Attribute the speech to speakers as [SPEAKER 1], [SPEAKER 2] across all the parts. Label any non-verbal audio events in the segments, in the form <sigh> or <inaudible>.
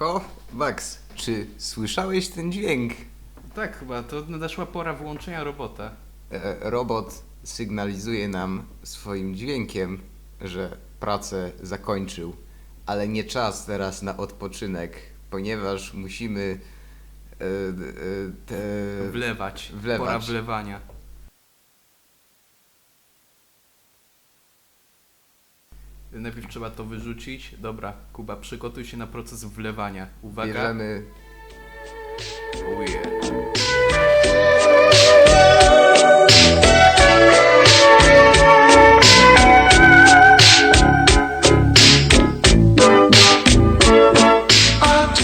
[SPEAKER 1] Oho, Max, czy słyszałeś ten dźwięk?
[SPEAKER 2] Tak, chyba to nadeszła pora wyłączenia robota.
[SPEAKER 1] E, robot sygnalizuje nam swoim dźwiękiem, że pracę zakończył, ale nie czas teraz na odpoczynek, ponieważ musimy e, e, te...
[SPEAKER 2] Wlewać.
[SPEAKER 1] wlewać.
[SPEAKER 2] Pora wlewania. Najpierw trzeba to wyrzucić. Dobra, Kuba, przygotuj się na proces wlewania. Uwaga.
[SPEAKER 1] Bierzemy
[SPEAKER 2] Oh.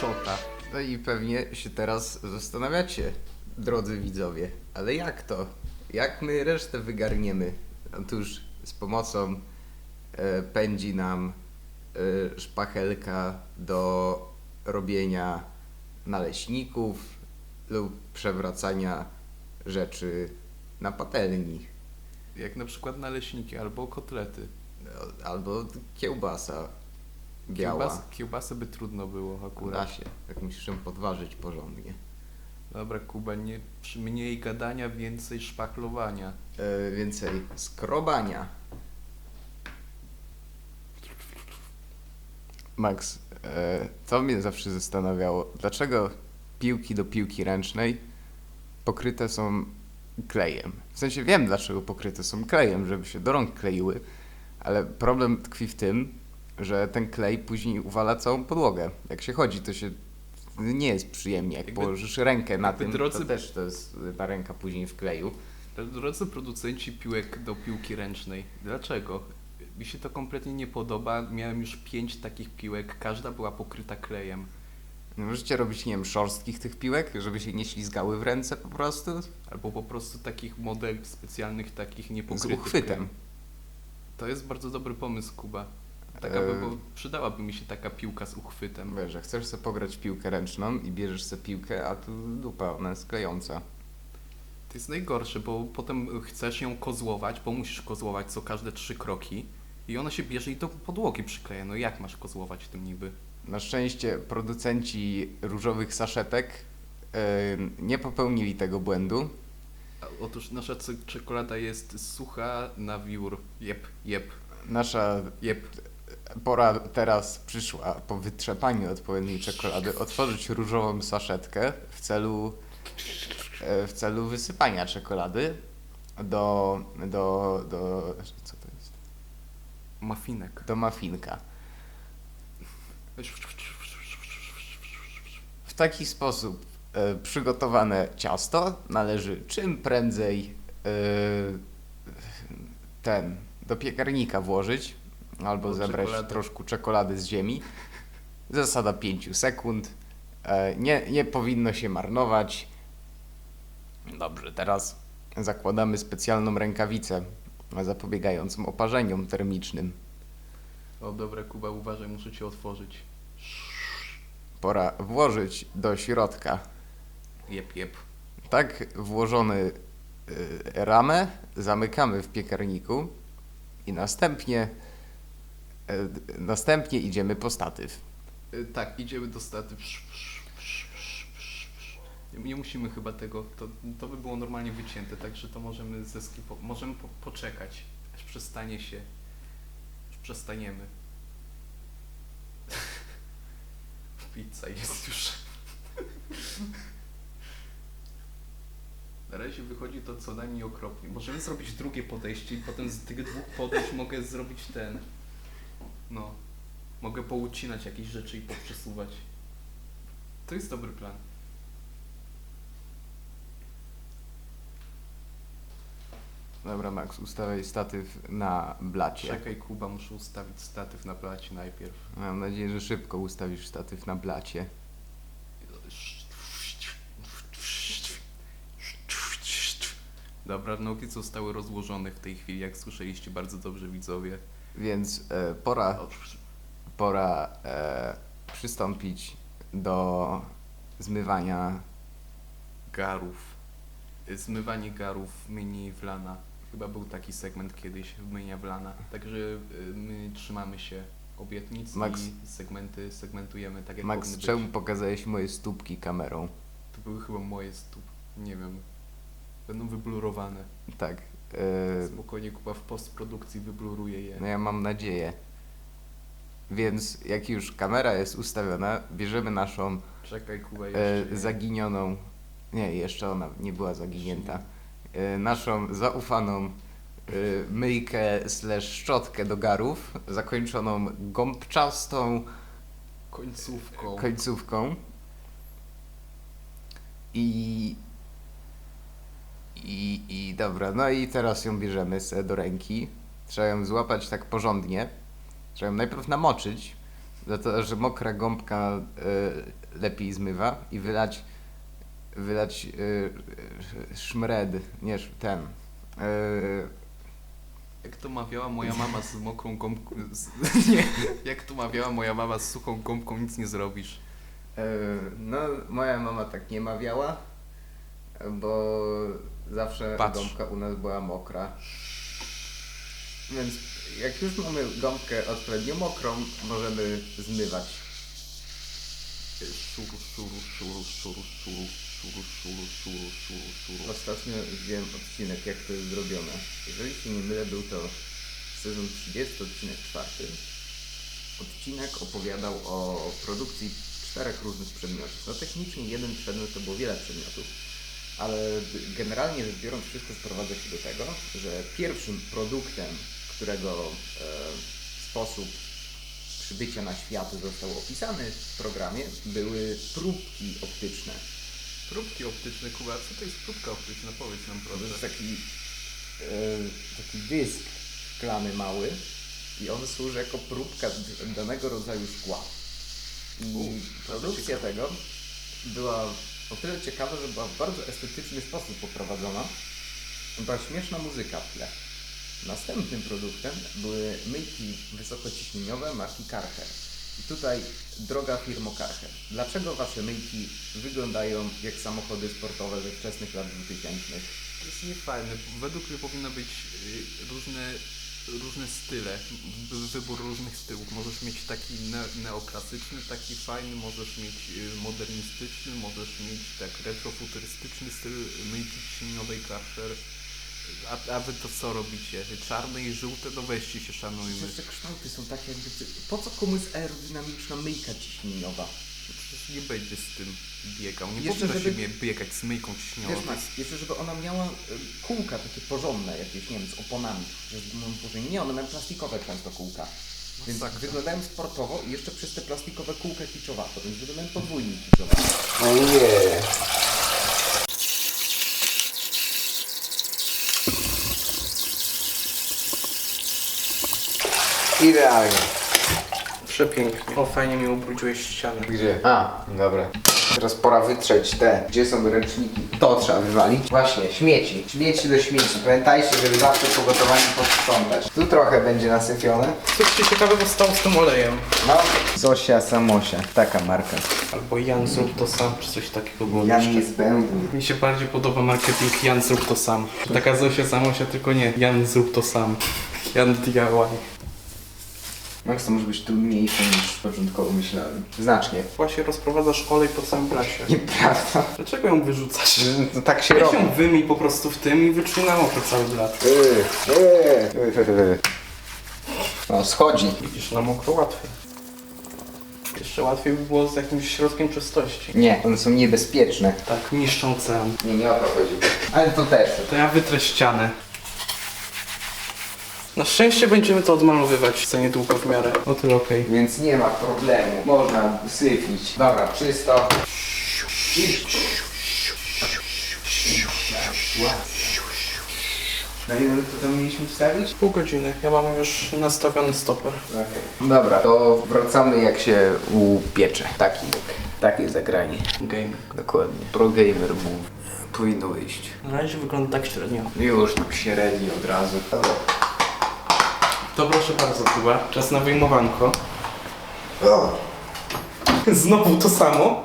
[SPEAKER 2] Szota.
[SPEAKER 1] No i pewnie się teraz zastanawiacie, drodzy widzowie, ale jak to? Jak my resztę wygarniemy? Otóż z pomocą e, pędzi nam e, szpachelka do robienia naleśników lub przewracania rzeczy na patelni.
[SPEAKER 2] Jak na przykład naleśniki albo kotlety.
[SPEAKER 1] No, Albo kiełbasa biała.
[SPEAKER 2] Kiełbas, kiełbasę by trudno było
[SPEAKER 1] Da
[SPEAKER 2] akurat.
[SPEAKER 1] się, tak musisz ją podważyć porządnie.
[SPEAKER 2] Dobra, Kuba, nie, mniej gadania, więcej szpachlowania.
[SPEAKER 1] e, więcej skrobania. Max, e, to mnie zawsze zastanawiało, dlaczego piłki do piłki ręcznej pokryte są klejem. W sensie wiem, dlaczego pokryte są klejem, żeby się do rąk kleiły, ale problem tkwi w tym, że ten klej później uwala całą podłogę. Jak się chodzi, to się nie jest przyjemnie. Jak
[SPEAKER 2] Jakby-
[SPEAKER 1] położysz rękę na tym,
[SPEAKER 2] drodzy-
[SPEAKER 1] to też to jest ta ręka później w kleju.
[SPEAKER 2] Drodzy producenci piłek do piłki ręcznej, dlaczego? Mi się to kompletnie nie podoba. Miałem już pięć takich piłek, każda była pokryta klejem.
[SPEAKER 1] Możecie robić, nie wiem, szorstkich tych piłek, żeby się nie ślizgały w ręce po prostu?
[SPEAKER 2] Albo po prostu takich model specjalnych, takich
[SPEAKER 1] Z
[SPEAKER 2] niepokrytych
[SPEAKER 1] uchwytem.
[SPEAKER 2] klejem. To jest bardzo dobry pomysł, Kuba. Taka by,
[SPEAKER 1] Eee.
[SPEAKER 2] bo przydałaby mi się taka piłka z uchwytem.
[SPEAKER 1] Wiesz, że chcesz sobie pograć w piłkę ręczną i bierzesz sobie piłkę, a tu dupa, ona jest klejąca.
[SPEAKER 2] To jest najgorsze, bo potem chcesz ją kozłować, bo musisz kozłować co każde trzy kroki i ona się bierze i do podłogi przykleja. No jak masz kozłować tym niby?
[SPEAKER 1] Na szczęście producenci różowych saszetek yy, nie popełnili tego błędu.
[SPEAKER 2] Otóż nasza czekolada jest sucha na wiór. Jep, jep,
[SPEAKER 1] Nasza
[SPEAKER 2] jep.
[SPEAKER 1] Pora teraz przyszła po wytrzepaniu odpowiedniej czekolady otworzyć różową saszetkę w celu, e, w celu wysypania czekolady do, do, do, co to jest?
[SPEAKER 2] Mafinek.
[SPEAKER 1] Do mafinka. W taki sposób e, przygotowane ciasto należy czym prędzej e, ten do piekarnika włożyć albo zebrać
[SPEAKER 2] czekolady.
[SPEAKER 1] troszkę czekolady z ziemi. Zasada 5 sekund. E, nie, nie powinno się marnować. Dobrze, teraz zakładamy specjalną rękawicę zapobiegającą oparzeniom termicznym.
[SPEAKER 2] O dobra, Kuba, uważaj, muszę cię otworzyć.
[SPEAKER 1] Pora włożyć do środka
[SPEAKER 2] Jep, jep.
[SPEAKER 1] tak włożony y, ramę zamykamy w piekarniku i następnie następnie idziemy po statyw.
[SPEAKER 2] Y, tak, idziemy do staty. Nie, nie musimy chyba tego, to, to by było normalnie wycięte, także to możemy zeskipo, możemy po, poczekać, aż przestanie się, aż przestaniemy. <laughs> Pizza jest już. Na razie wychodzi to co najmniej okropnie. Możemy zrobić drugie podejście i potem z tych dwóch podejść mogę zrobić ten. No. Mogę poucinać jakieś rzeczy i poprzesuwać. To jest dobry plan.
[SPEAKER 1] Dobra, Max, ustawiaj statyw na blacie.
[SPEAKER 2] Czekaj, Kuba, muszę ustawić statyw na blacie najpierw.
[SPEAKER 1] Mam nadzieję, że szybko ustawisz statyw na blacie.
[SPEAKER 2] Dobra, nogi zostały rozłożone w tej chwili, jak słyszeliście bardzo dobrze widzowie.
[SPEAKER 1] Więc e, pora, pora e, przystąpić do zmywania
[SPEAKER 2] Garów. Zmywanie garów mini wlana. Chyba był taki segment kiedyś w mynia wlana. Także y, my trzymamy się obietnic
[SPEAKER 1] Max-
[SPEAKER 2] i segmenty segmentujemy tak jak
[SPEAKER 1] Max,
[SPEAKER 2] powinny
[SPEAKER 1] czemu
[SPEAKER 2] być.
[SPEAKER 1] pokazałeś moje stópki kamerą?
[SPEAKER 2] To były chyba moje stóp. Nie wiem. Będą wyblurowane.
[SPEAKER 1] Tak. e,
[SPEAKER 2] Spokojnie Kuba w postprodukcji wybluruje je.
[SPEAKER 1] No ja mam nadzieję. Więc jak już kamera jest ustawiona, bierzemy naszą
[SPEAKER 2] Czekaj Kuba
[SPEAKER 1] e, zaginioną. Nie, jeszcze ona nie była zaginięta. E, naszą zaufaną e, myjkę slash szczotkę do garów, zakończoną gąbczastą
[SPEAKER 2] Końcówką.
[SPEAKER 1] końcówką. I, i, I dobra, no i teraz ją bierzemy do ręki. Trzeba ją złapać tak porządnie. Trzeba ją najpierw namoczyć, dlatego że mokra gąbka y, lepiej zmywa i wylać wylać y, szmred, nie ten. Y,
[SPEAKER 2] Jak to mawiała moja mama z mokrą gąbką. Z, <laughs> nie. Jak to mawiała moja mama z suchą gąbką, nic nie zrobisz.
[SPEAKER 1] no, moja mama tak nie mawiała, bo zawsze
[SPEAKER 2] Patrz.
[SPEAKER 1] gąbka u nas była mokra. Więc jak już mamy gąbkę odpowiednio mokrą, możemy zmywać.
[SPEAKER 2] Szuru, szuru, szuru, szuru, szuru, szuru, szuru, szuru, szuru, szuru.
[SPEAKER 1] Ostatnio widziałem odcinek, jak to jest zrobione. Jeżeli się nie mylę, był to sezon 30, odcinek 4. Odcinek opowiadał o produkcji czterech różnych przedmiotów. No technicznie jeden przedmiot to było wiele przedmiotów, ale generalnie rzecz biorąc wszystko sprowadza się do tego, że pierwszym produktem, którego e, sposób przybycia na świat został opisany w programie, były próbki optyczne.
[SPEAKER 2] Próbki optyczne, Kuba, co to jest próbka optyczna? Powiedz nam
[SPEAKER 1] To
[SPEAKER 2] proszę.
[SPEAKER 1] jest taki, e, taki dysk szklany mały i on służy jako próbka danego rodzaju szkła. I
[SPEAKER 2] U,
[SPEAKER 1] produkcja tego była o tyle ciekawa, że była w bardzo estetyczny sposób poprowadzona. Była śmieszna muzyka w tle. Następnym produktem były myjki wysokociśnieniowe marki Karcher. I tutaj droga firmo Karcher. Dlaczego Wasze myjki wyglądają jak samochody sportowe ze wczesnych lat 2000?
[SPEAKER 2] To jest niefajne. Według mnie powinno być y, różne, różne style, wy- wybór różnych stylów. Możesz mieć taki ne neoklasyczny, taki fajny, możesz mieć y, modernistyczny, możesz mieć tak retrofuturystyczny styl myjki ciśnieniowej Karcher. A, a wy to co robicie? Czarne i żółte? No weźcie się szanujmy.
[SPEAKER 1] Przecież te kształty są takie jakby... Po co komuś aerodynamiczna myjka ciśnieniowa?
[SPEAKER 2] Przecież nie będzie z tym biegał. Nie
[SPEAKER 1] Jeszcze,
[SPEAKER 2] powinno
[SPEAKER 1] żeby-
[SPEAKER 2] się biegać z myjką ciśnieniową.
[SPEAKER 1] Wiesz Max, jeszcze żeby ona miała y, kółka takie porządne jakieś, nie wiem, z oponami, że z gumą porządnie. Nie, one mają plastikowe często kółka. Więc
[SPEAKER 2] Masakra.
[SPEAKER 1] wyglądają sportowo i jeszcze przez te plastikowe kółka kiczowato, więc wyglądają podwójnie kiczowato. O nie! Idealnie.
[SPEAKER 2] Przepięknie. O, fajnie mi ubrudziłeś ścianę.
[SPEAKER 1] Gdzie? A, dobra. Teraz pora wytrzeć te. Gdzie są ręczniki? To trzeba wywalić. Właśnie, śmieci. Śmieci do śmieci. Pamiętajcie, żeby zawsze po gotowaniu posprzątać. Tu trochę będzie nasypione.
[SPEAKER 2] Co ci ciekawego stało z tym olejem?
[SPEAKER 1] No. Zosia Samosia. Taka marka.
[SPEAKER 2] Albo Jan zrób to sam, czy coś takiego było
[SPEAKER 1] Jan
[SPEAKER 2] jeszcze.
[SPEAKER 1] niezbędny.
[SPEAKER 2] Mi się bardziej podoba marketing Jan zrób to sam. Taka Zosia Samosia, tylko nie Jan zrób to sam. Jan DIY.
[SPEAKER 1] Max to może być trudniejsze niż początkowo myślałem. Znacznie.
[SPEAKER 2] Właśnie rozprowadzasz olej po całym blasie. <laughs>
[SPEAKER 1] Nieprawda.
[SPEAKER 2] Dlaczego ją wyrzucasz?
[SPEAKER 1] No tak się
[SPEAKER 2] Weź
[SPEAKER 1] robi.
[SPEAKER 2] ją wyjmij po prostu w tym i wyczuj na cały blat.
[SPEAKER 1] Yy, yy, yy, yy. No, schodzi.
[SPEAKER 2] Widzisz, na mokro łatwiej. Jeszcze łatwiej by było z jakimś środkiem czystości.
[SPEAKER 1] Nie, one są niebezpieczne.
[SPEAKER 2] Tak, niszczą ocean.
[SPEAKER 1] Nie, nie o to chodzi. Ale to też.
[SPEAKER 2] To ja wytrę ścianę. Na szczęście będziemy to odmalowywać za niedługo w miarę. O tyle okej.
[SPEAKER 1] Więc nie ma problemu. Można syfić. Dobra, czysto. Na ile to tam mieliśmy wstawić?
[SPEAKER 2] Pół godziny. Ja mam już nastawiony stoper.
[SPEAKER 1] Dobra, to wracamy jak się upiecze. Taki, takie zagranie.
[SPEAKER 2] Game.
[SPEAKER 1] Dokładnie. Pro gamer move. Powinno wyjść.
[SPEAKER 2] Na razie wygląda tak średnio.
[SPEAKER 1] Już tak średnio od razu.
[SPEAKER 2] To proszę bardzo, Kuba. Czas na wyjmowanko.
[SPEAKER 1] O, <laughs>
[SPEAKER 2] Znowu to samo.